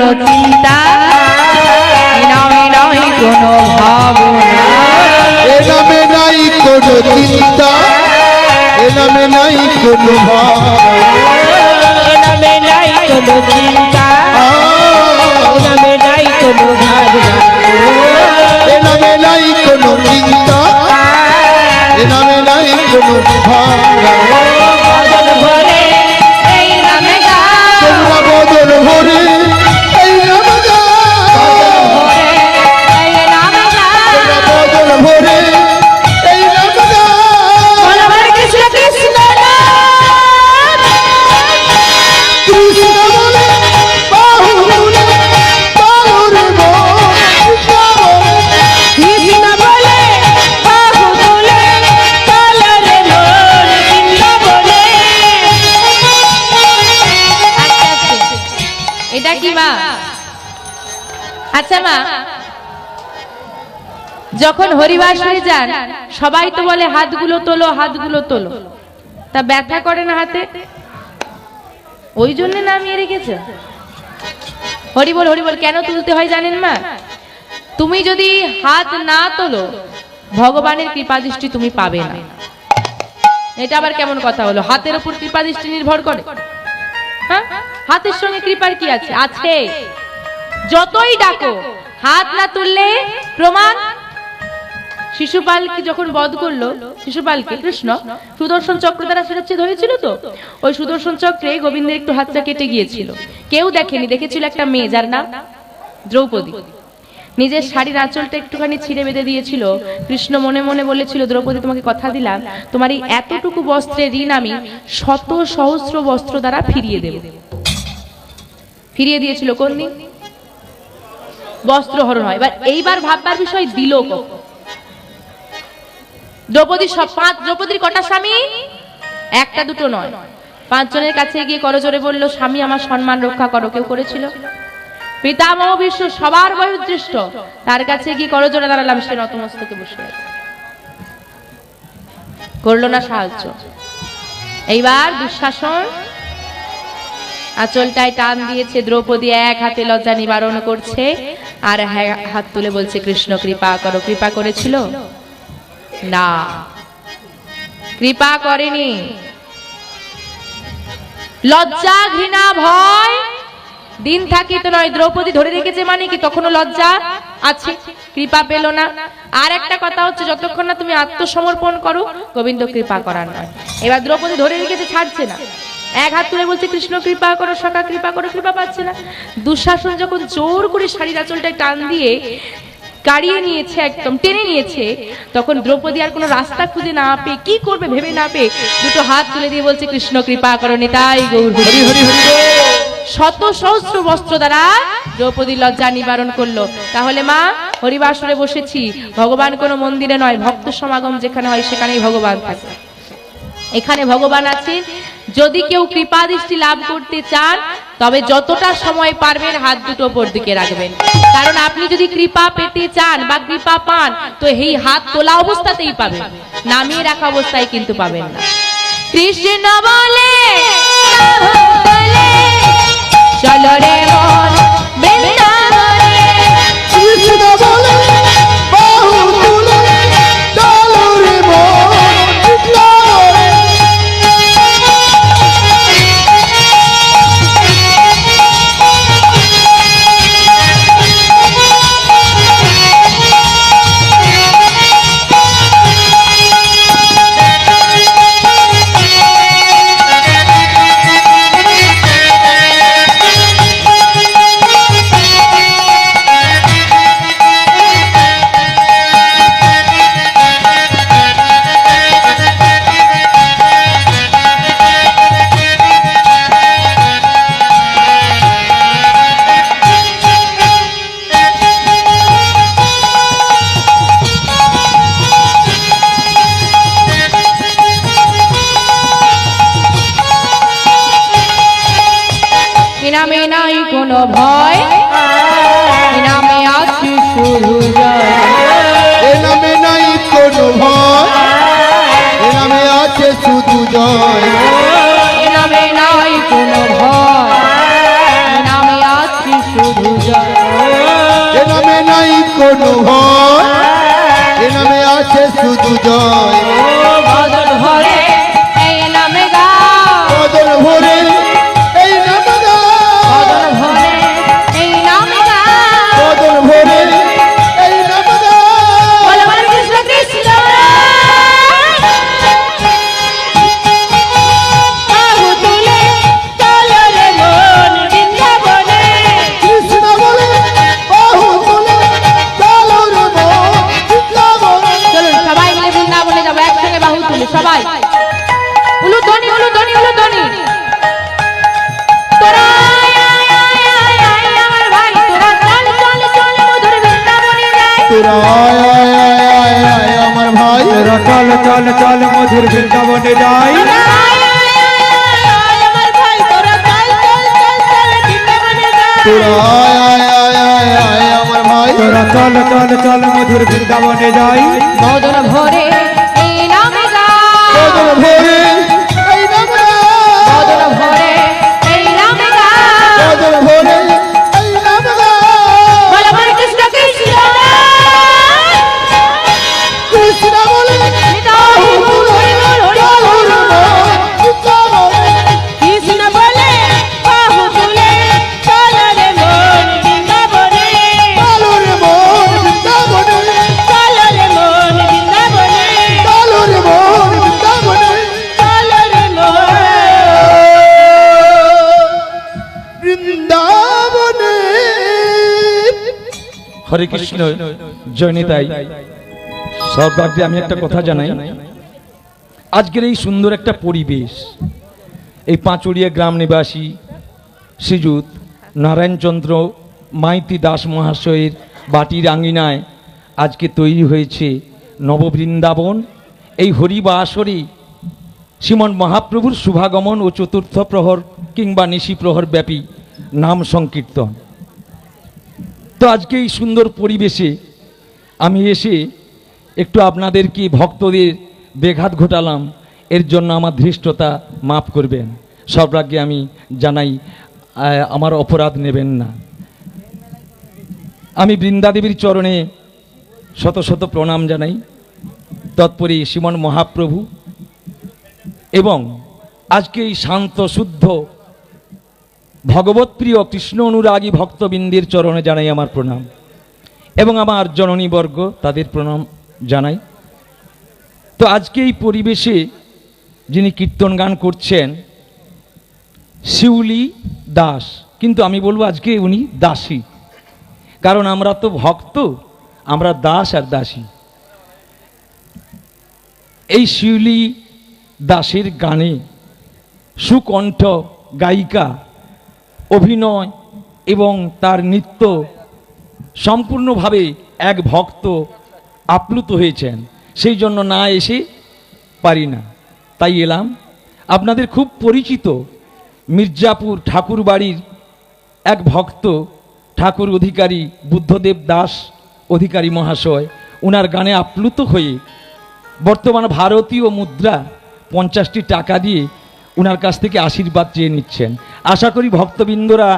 কোনো চিন্তা নামে নাই কোনো ভাবনা। এ নামে নাই কোনো চিন্তা এ নামে নাই কোনো ভাবনা। এ নামে নাই কোনো চিন্তা যখন হরিবাস যান, সবাই তো বলে, হাতগুলো তোলো হাতগুলো তোলো। তা ব্যথা করে না হাতে? ওই জন্য নামিয়ে রেখেছে। হরিবল হরিবল কেন তুলতে হয় জানেন মা? তুমি যদি হাত না তোলো, ভগবানের কৃপা দৃষ্টি তুমি পাবে না। এটা আবার কেমন কথা হলো? হাতের উপর কৃপা দৃষ্টি নির্ভর করে। হ্যাঁ? হাতের সঙ্গে কৃপার কি আছে? আছে। যতই ডাকো, হাত না তুললে প্রমাণ শিশুপালকে যখন বধ করল, শিশুপালকে, কৃষ্ণ, সুদর্শন চক্র দ্বারা শিরচ্ছেদ হয়েছিল তো? ওই সুদর্শন চক্রে গোবিন্দের একটু হাতটা কেটে গিয়েছিল। কেউ দেখেনি, দেখেছিল একটা মেয়ে যার নাম দ্রৌপদী। নিজের শাড়ির আঁচলটা একটুখানি ছিঁড়ে বেঁধে দিয়েছিল। কৃষ্ণ মনে মনে বলেছিল, দ্রৌপদী, তোমাকে কথা দিলাম, তোমার এই এতটুকু বস্ত্রের ঋণ আমি শত সহস্র বস্ত্র দ্বারা ফিরিয়ে দেব। ফিরিয়ে দিয়েছিল কোন দিন? বস্ত্র হরণ হয়। এবার এইবার ভাববার বিষয় দিল কখন? দ্রৌপদী পাঁচ, দ্রৌপদীর কটা স্বামী? একটা দুটো নয়। পাঁচজনের কাছে গিয়ে করজোরে বলল, স্বামী, আমার সম্মান রক্ষা করো। কেউ করেছিল। পিতামহ বিশ্ব সবার বয়োজ্যেষ্ঠ। তার কাছে গিয়ে করজোরে দাঁড়ালাম, সে নতমস্তকে বসে আছে। করল না সাহায্য। এইবার দুঃশাসন। আঁচলটায় টান দিয়েছে দ্রৌপদী, এক হাতে লজ্জা নিবারণ করছে। আর হ্যাঁ- হাত তুলে বলছে, কৃষ্ণ, কৃপা করো। কৃপা করেছিল? না। কৃপা করেনি। লজ্জা ঘৃণা ভয়। দিন থাকিত নয়, দ্রৌপদী ধরে রেখেছে মানে কি? তখনও লজ্জা আছে, কৃপা পেল না। আর একটা কথা হচ্ছে, যতক্ষণ না তুমি আত্মসমর্পণ করো, গোবিন্দ কৃপা করার নয়। এবার দ্রৌপদী ধরে রেখেছে, ছাড়ছে না। এক হাত তুলে বলছে, কৃষ্ণ, কৃপা করো, সখা, কৃপা করো, কৃপা পাচ্ছে না। দুঃশাসন যখন জোর করে শাড়ির আঁচলটায় টান দিয়ে গাড়িয়ে নিয়েছে একদম টেনে নিয়েছে। তখন দ্রৌপদী আর কোনো রাস্তা খুঁজে না পেয়ে কি করবে ভেবে না পেয়ে দুটো হাত তুলে দিয়ে বলছে কৃষ্ণ কৃপা করো নিতাই গৌর হরি হরি হরি শত সহস্র বস্ত্র দ্বারা দ্রৌপদী লজ্জা নিবারণ করল। তাহলে মা হরিবাসরে বসেছি। ভগবান কোনো মন্দিরে নয় ভক্ত সমাগম যেখানে হয় সেখানেই ভগবান থাকে। এখানে ভগবান আছেন। যদি কেউ কৃপা দৃষ্টি লাভ করতে চান তবে যতটা সময় পারবেন হাত দুটো ওপর দিকে রাখবেন। কারণ আপনি যদি কৃপা পেতে চান বা কৃপা পান, তো এই হাত তোলা অবস্থাতেই পাবেন। নামিয়ে রাখা অবস্থায় কিন্তু পাবেন না। কৃষ্ণ বলে, চল রে মন ভয়। নামে আছে শুরু এ নামে নাই কোনো ভয়। এ নামে আছে শুধু জয়। এ নামে নাই কোনো ভয়। নামে আছে শুধু জয়। এ নামে নাই কোনো ভয়। নামে আছে শুধু জয়। আমার ভাই তোরা চল চল চল মধুর বৃন্দাবনে যাই। ভরে ভরে হরে কৃষ্ণ জয়নিতাই সর্বাগ্রে আমি একটা কথা জানাই। আজকের এই সুন্দর একটা পরিবেশ, এই পাঁচুড়িয়া গ্রাম নিবাসী শ্রীযুত নারায়ণচন্দ্র মাইতি দাস মহাশয়ের বাটির আঙ্গিনায় আজকে তৈরি হয়েছে নববৃন্দাবন। এই হরি বা আসরে শ্রীমন মহাপ্রভুর শুভাগমন ও চতুর্থ প্রহর কিংবা নিশি প্রহর ব্যাপী নাম সংকীর্তন। তো আজকে এই সুন্দর পরিবেশে আমি এসে একটু আপনাদেরকে ভক্তদের বেঘাত ঘটালাম, এর জন্য আমার ধৃষ্টতা মাফ করবেন। সব সর্বাগ্যে আমি জানাই আমার অপরাধ নেবেন না। আমি বৃন্দাদেবীর চরণে শত শত প্রণাম জানাই। তৎপরে শ্রীমন মহাপ্রভু এবং আজকে এই শান্ত, শুদ্ধ ভগবত প্রিয় কৃষ্ণ অনুরাগী ভক্তবৃন্দের চরণে জানাই আমার প্রণাম। এবং আমার জননীবর্গ তাদের প্রণাম জানাই। তো আজকে এই পরিবেশে যিনি কীর্তন গান করছেন, শিউলি দাস, কিন্তু আমি বলব আজকে উনি দাসী। কারণ আমরা তো ভক্ত, আমরা দাস আর দাসী। এই শিউলি দাসের গানে সুকণ্ঠ গায়িকা অভিনয় এবং তার নৃত্য সম্পূর্ণভাবে এক ভক্ত আপ্লুত হয়েছেন। সেই জন্য না এসে পারি না। তাই এলাম। আপনাদের খুব পরিচিত মির্জাপুর ঠাকুর বাড়ির এক ভক্ত ঠাকুর অধিকারী বুদ্ধদেব দাস অধিকারী মহাশয়। ওনার গানে আপ্লুত হয়ে বর্তমান ভারতীয় মুদ্রা পঞ্চাশটি টাকা দিয়ে ওনার কাছ থেকে আশীর্বাদ চেয়ে নিচ্ছেন। আশা করি ভক্তবৃন্দরা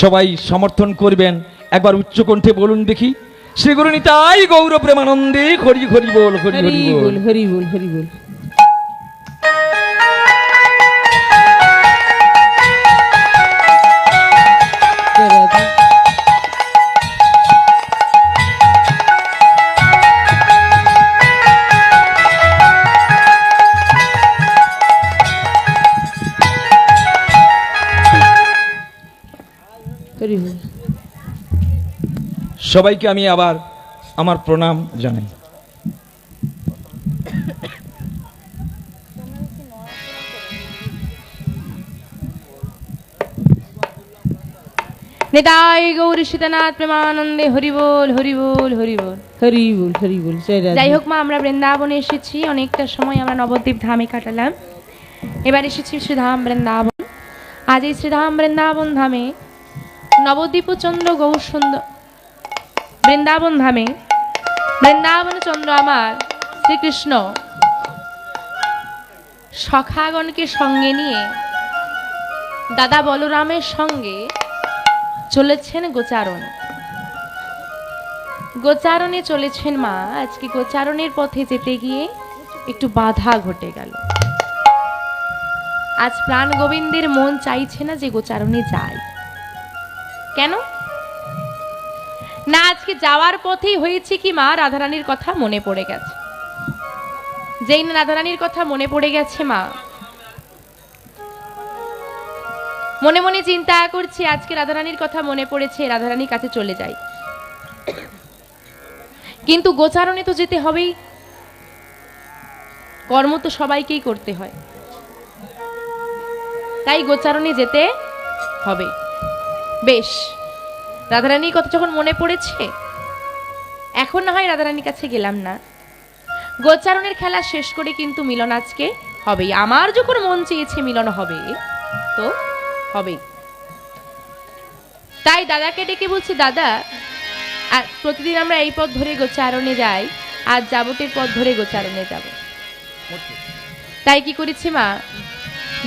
সবাই সমর্থন করবেন। একবার উচ্চকণ্ঠে বলুন দেখি। শ্রী গুরু নিতাই গৌর প্রেমানন্দে হরি হরি বল হরি হরি বল হরি বল হরি বল। সবাইকে আমি আবার আমার প্রণাম জানাই। নিতাই গৌরী সীতানাথ প্রেমানন্দে হরি বল হরি বল হরি বল হরি বল হরি বল যাই হোক মা আমরা বৃন্দাবনে এসেছি অনেকটা সময় আমরা নবদ্বীপ ধামে কাটালাম। এবার এসেছি শ্রীধাম বৃন্দাবন। আজ এই শ্রীধাম বৃন্দাবন ধামে নবদ্বীপ চন্দ্র গৌর সুন্দর বৃন্দাবন ধামে বৃন্দাবন চন্দ্র আমার শ্রীকৃষ্ণ সখাগণকে সঙ্গে নিয়ে দাদা বলরামের সঙ্গে চলেছেন গোচারণ। গোচারণে চলেছেন মা, আজকে গোচারণের পথে যেতে গিয়ে একটু বাধা ঘটে গেল। আজ প্রাণ গোবিন্দের মন চাইছে না যে গোচারণে যায় কেন? না, আজকে যাওয়ার পথেই হয়েছে কি মা? রাধারানীর কথা মনে পড়ে গেছে। যেই না রাধারানীর কথা মনে পড়ে গেছে মা, মনে মনে চিন্তা করছি, আজকে রাধারানীর কথা মনে পড়েছে রাধারানীর কাছে চলে যাই। কিন্তু গোচারণে তো যেতে হবেই। কর্ম তো সবাইকেই করতে হয়। তাই গোচারণে যেতে হবে। বেশ। রাধারানীর কথা যখন মনে পড়েছে এখন না হয় রাধারানীর কাছে গেলাম না। গোচারণের খেলা শেষ করে কিন্তু মিলন আজকে হবেই। আমার যখন মন চেয়েছে মিলন হবে তো হবেই। তাই দাদাকে ডেকে বলছি দাদা আর প্রতিদিন আমরা এই পথ ধরে গোচারণে যাই আর যাবতের পথ ধরে গোচারণে যাব। তাই কি করেছি মা?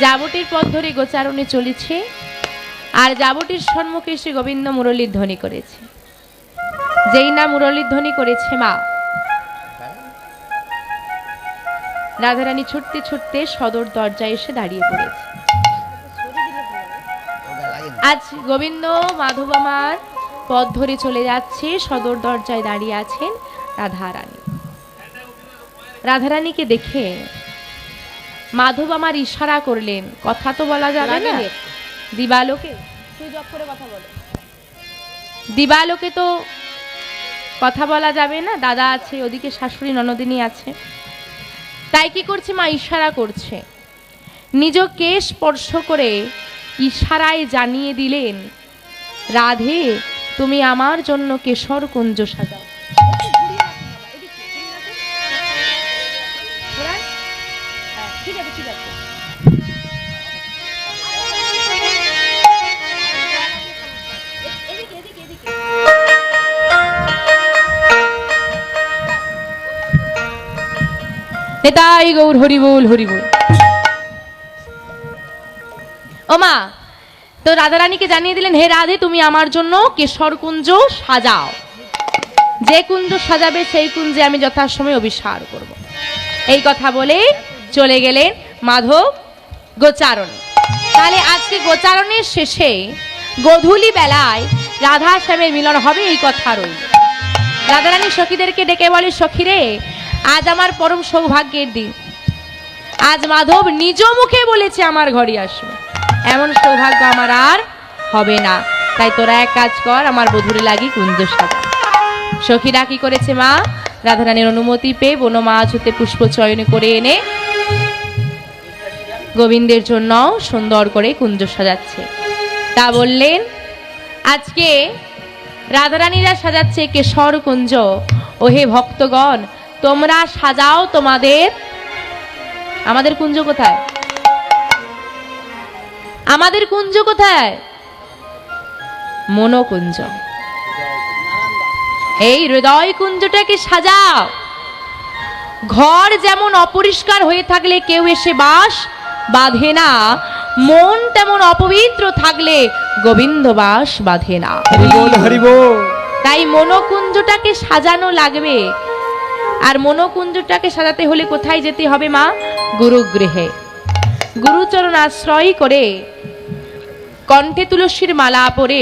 যাবটের পথ ধরে গোচারণে চলেছে আর যাবটির সম্মুখে শ্রী গোবিন্দ মুরলীর ধ্বনি করেছে। যেই না মুরলীর ধ্বনি করেছে মা। রাধারানী ছুটতে ছুটতে সদর দরজায় এসে দাঁড়িয়ে পড়েছে। আজ গোবিন্দ মাধব আমার পথ ধরে চলে যাচ্ছে, সদর দরজায় দাঁড়িয়ে আছেন রাধারানী। রাধারানীকে দেখে মাধব আমার ইশারা করলেন, কথা তো বলা যাবে না? দিবালোকে? দিবালোকে তো কথা বলা যাবে না, দাদা আছে, ওদিকে শাশুড়ি, ননদিনী আছে। তাই কি করছে মা? ইশারা করছে। নিজ কেশ স্পর্শ করে ইশারায় জানিয়ে দিলেন, রাধে, তুমি আমার জন্য কেশর কুঞ্জ সাজাও। নেতাই গৌর, হরিবোল হরিবোল। ওমা তো রাধারানীকে জানিয়ে দিলেন, হে রাধে, তুমি আমার জন্য কেশর কুঞ্জ সাজাও। যে কুঞ্জ সাজাবে, সেই কুঞ্জে আমি যথাসময়ে অভিসার করব। এই কথা বলে চলে গেলেন মাধব গোচারণে। তাহলে আজকে গোচারণের শেষে গধূলি বেলায় রাধা শ্যামের মিলন হবে, এই কথা রইল। রাধারানী সখীদেরকে ডেকে বলে, সখীরে আজ আমার পরম সৌভাগ্যের দিন। আজ মাধব নিজ মুখে বলেছে আমার ঘরে আসবে। এমন সৌভাগ্য আমার আর হবে না। তাই তোরা এক কাজ কর, আমার বধুরে লাগি কুঞ্জ সাজা। সখীরা কি করেছে মা, রাধারানীর অনুমতি পেয়ে বন মাছ হতে পুষ্প চয়ন করে এনে গোবিন্দের জন্য সুন্দর করে কুঞ্জ সাজাচ্ছে। তা বললেন, আজকে রাধারানীরা সাজাচ্ছে কেশর কুঞ্জ ও হে ভক্তগণ তোমরা সাজাও তোমাদের। আমাদের কুঞ্জ কোথায়? আমাদের কুঞ্জ কোথায়? মনোকুঞ্জ। এই হৃদয় কুঞ্জটাকে সাজাও। ঘর যেমন অপরিষ্কার হয়ে থাকলে কেউ এসে বাস বাঁধে না মন তেমন অপবিত্র থাকলে গোবিন্দ বাস বাঁধে না। তাই মনোকুঞ্জটাকে সাজানো লাগবে। আর মনোকুঞ্জটাকে সাজাতে হলে কোথায় যেতে হবে, মা? গুরুগৃহে। গুরুচরণ আশ্রয় করে কণ্ঠে তুলসীর মালা পরে